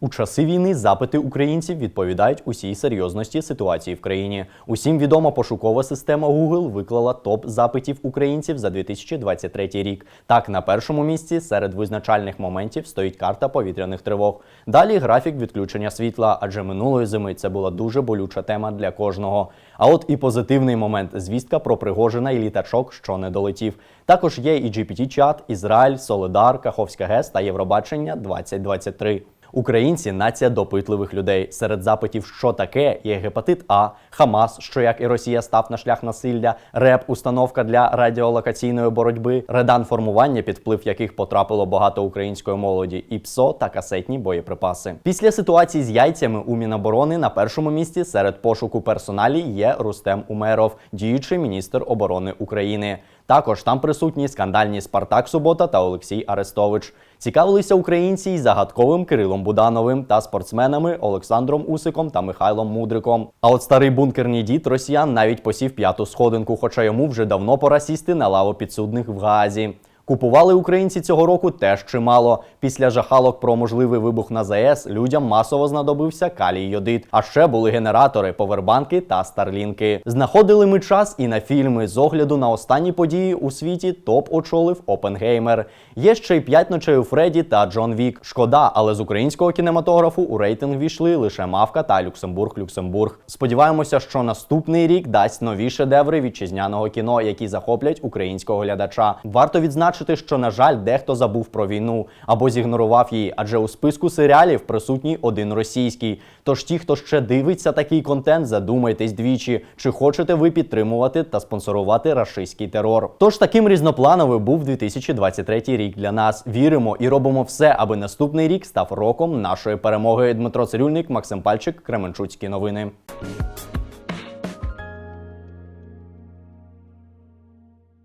У часи війни запити українців відповідають усій серйозності ситуації в країні. Усім відома пошукова система Google виклала топ запитів українців за 2023 рік. Так, на першому місці серед визначальних моментів стоїть карта повітряних тривог. Далі графік відключення світла, адже минулої зими це була дуже болюча тема для кожного. А от і позитивний момент звістка про Пригожина і літачок, що не долетів. Також є і GPT-чат, Ізраїль, Солидар, Каховська ГЕС та Євробачення 2023. Українці нація допитливих людей. Серед запитів, що таке, є гепатит А, Хамас, що як і Росія став на шлях насилля, РЕП, установка для радіолокаційної боротьби, редан формування, під вплив яких потрапило багато української молоді, і ПСО та касетні боєприпаси. Після ситуації з яйцями у Міноборони на першому місці серед пошуку персоналі є Рустем Умеров, діючий міністр оборони України. Також там присутні скандальні Спартак Субота та Олексій Арестович. Цікавилися українці й загадковим Кирилом Будановим та спортсменами Олександром Усиком та Михайлом Мудриком. А от старий бункерний дід росіян навіть посів п'яту сходинку, хоча йому вже давно пора сісти на лаву підсудних в Гаазі. Купували українці цього року теж чимало. Після жахалок про можливий вибух на ЗАЕС людям масово знадобився калій йодит. А ще були генератори, повербанки та старлінки. Знаходили ми час і на фільми з огляду на останні події у світі. Топ очолив Опенгеймер. Є ще й п'ять ночей у Фредді та Джон Вік. Шкода, але з українського кінематографу у рейтинг війшли лише Мавка та Люксембург. Люксембург. Сподіваємося, що наступний рік дасть нові шедеври вітчизняного кіно, які захоплять українського глядача. Варто відзначити, що на жаль, дехто забув про війну або зігнорував її, адже у списку серіалів присутній один російський. Тож ті, хто ще дивиться такий контент, задумайтесь двічі, чи хочете ви підтримувати та спонсорувати рашистський терор. Тож таким різноплановим був 2023 рік для нас. Віримо і робимо все, аби наступний рік став роком нашої перемоги. Дмитро Цирюльник, Максим Пальчик, Кременчуцькі новини.